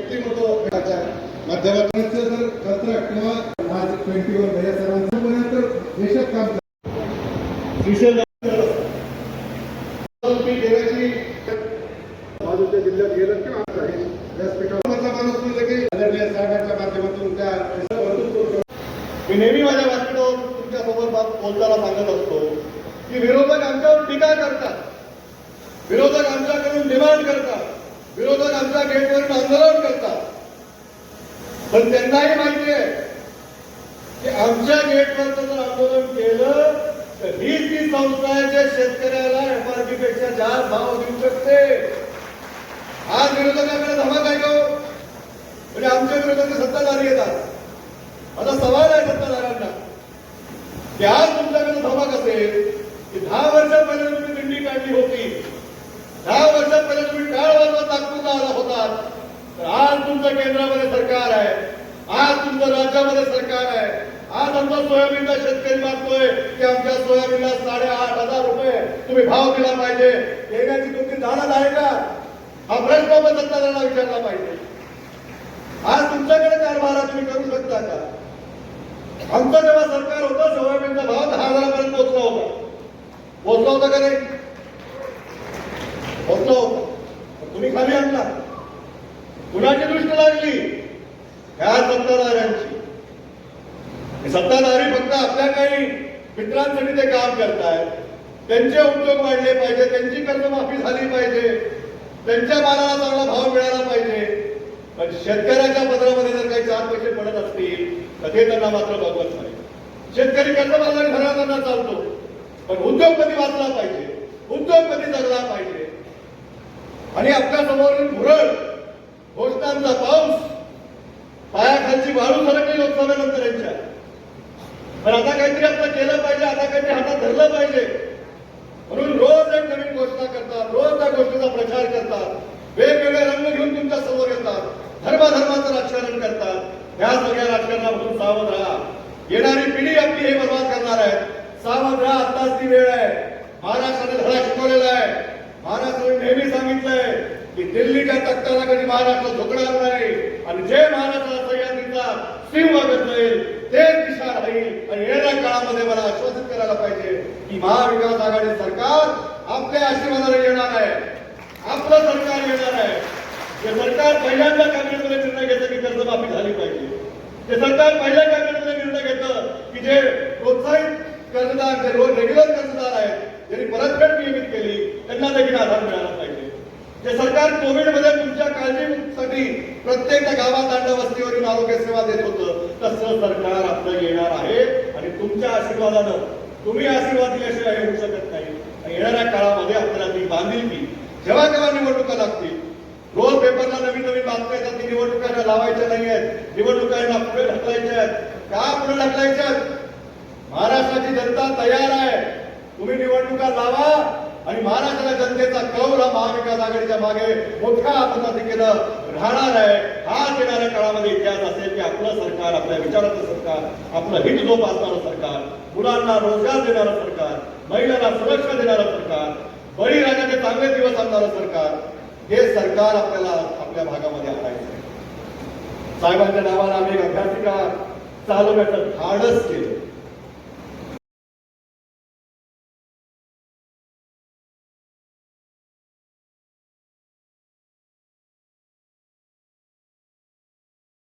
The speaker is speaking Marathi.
व्यक्तिमत्व माध्यमातून जर कंत्राट किंवा आज ट्वेंटी वन या सर्वांचं पर्यंत देशात काम देण्याची बाजूच्या जिल्ह्यात गेलं किंवा आता व्यासपीठावरचा माणूस म्हणजे की आदरणीय साहेबांच्या माध्यमातून त्या मी नेहमी माझ्या व्यासपीठावर तुमच्यासमोर बात बोलताना सांगत असतो की विरोधक आमच्यावर टीका करतात. विरोधक आमच्याकडून डिमांड करतात. आमच्या गेटवरून आंदोलन करतात. पण त्यांनाही माहिती आहे की आमच्या गेटवर जर आंदोलन केलं तर ही ती संस्था आहे जे शेतकऱ्याला एमआरपी पेक्षा जास्त भाव देऊ शकते. आज विरोधकांकडे धमाक आहे का हो? म्हणजे आमच्या विरोधात सत्ताधारी येतात. आता सवाल आहे सत्ताधाऱ्यांना. की आज तुमच्याकडे धमाक असेल की दहा वर्षांपर्यंत तुम्ही दिंडी काढली होती. दहा वर्षा तुम्ही टाळ वाजवत नागपूरला आला होतात तर आज तुमचं केंद्रामध्ये सरकार आहे. आज तुमचं राज्यामध्ये सरकार आहे. आज आमचा सोयाबीनचा शेतकरी मागतोय की आमच्या सोयाबीनला साडेआठ हजार रुपये तुम्ही भाव दिला पाहिजे. येण्याची तुमची जाणत आहे का? हा प्रश्न आपण सत्ताधाऱ्यांना विचारला पाहिजे. आज तुमच्याकडे कारभार तुम्ही करू शकता का? आमचं जेव्हा सरकार होतं सोयाबीनचा भाव दहा हजारापर्यंत पोहोचला होता. पोहोचला होता का नाही पोहोचला होता पण तुम्ही खाली आणला कुणाची दृष्टी लागली? ह्या सत्ताधाऱ्यांची. सत्ताधारी फक्त आपल्या काही मित्रांसाठी ते काम करतायत. त्यांचे उद्योग वाढले पाहिजे त्यांची कर्जमाफी झाली पाहिजे त्यांच्या मालाला चांगला भाव मिळाला पाहिजे. पण शेतकऱ्याच्या पत्रामध्ये जर काही चार पैसे पडत असतील तर ते त्यांना मात्र बघवत नाही. शेतकरी कर्जबाजारी घरात चालतो. पण उद्योगपती वाचला पाहिजे. उद्योगपती जगला पाहिजे. आणि आपल्या समोरील भुरळ घोषणांचा पाऊस. पायाखालची वाळू सरकली लोकसभेनंतर यांच्या. पण आता काहीतरी आपलं केलं पाहिजे आता काहीतरी हातात धरलं पाहिजे. म्हणून रोज एक नवीन घोषणा करतात रोज त्या गोष्टीचा प्रचार करतात. वेगवेगळे रंग घेऊन तुमच्यासमोर येतात. धर्माधर्माचं राजकारण करतात. ह्या सगळ्या राजकारणापासून सावध राहा. येणारी पिढी आपली हे बर्बाद करणार आहे. सावध राहा आत्ताच ती वेळ आहे. महाराष्ट्राने धडा शिकवलेला आहे. महाराष्ट्राने नेहमी सांगितलंय की दिल्लीच्या तख्ताला कधी महाराष्ट्र झोकणार नाही आणि जे महाराष्ट्राला सह्याद्रीचा सिंह जाईल ते दिशा राहील. आणि येणाऱ्या काळामध्ये मला आश्वासित करायला पाहिजे की महाविकास आघाडी सरकार आपल्या आशीर्वादाला येणार आहे. आपलं सरकार येणार आहे. हे सरकार पहिल्यांदा कॅबिनेटमध्ये निर्णय घेतं की कर्जमाफी झाली पाहिजे. ते सरकार पहिल्या कॅबिनेटमध्ये निर्णय घेतं की जे प्रोत्साहित कर्जदार जे रोज रेग्युलर कर्जदार आहेत ज्यांनी परतफेड नियमित केली त्यांना देखील आधार मिळाला. पाहिजे जे सरकार कोविडमध्ये तुमच्या काळजीसाठी प्रत्येक गावात अंड वस्तीवरून आरोग्य सेवा देत होतं तसं सरकार आपलं येणार आहे. आणि तुमच्या आशीर्वादानं तुम्ही आशीर्वाद दिल्याशिवाय हे होऊ शकत नाही. येणाऱ्या काळामध्ये आपल्याला ती बांधील की जेव्हा केव्हा निवडणुका लागतील. रोज पेपरला नवीन नवीन बातम्या येतात की निवडणुकांना लावायच्या नाही आहेत निवडणुकांना पुढे ढकलायच्या आहेत. का पुढे ढकलायच्या आहेत? महाराष्ट्राची जनता तयार आहे. तुम्ही निवडणुका लावा. आणि महाराष्ट्राच्या जनतेचा कौल हा महाविकास आघाडीच्या मागे मोठ्या पद्धतीनं राहणार आहे हा येणाऱ्या काळामध्ये इतिहास असेल की आपलं सरकार आपल्या विचाराचं सरकार आपलं हित जोपासणारं सरकार मुलांना रोजगार देणारं सरकार महिलांना सुरक्षा देणारं सरकार बळीराजाचे चांगले दिवस आणणारं सरकार हे सरकार आपल्याला आपल्या भागामध्ये आणायचं आहे. साहेबांच्या नावानं आम्ही एक अभ्यासिका चालवण्याचं धाडस केलं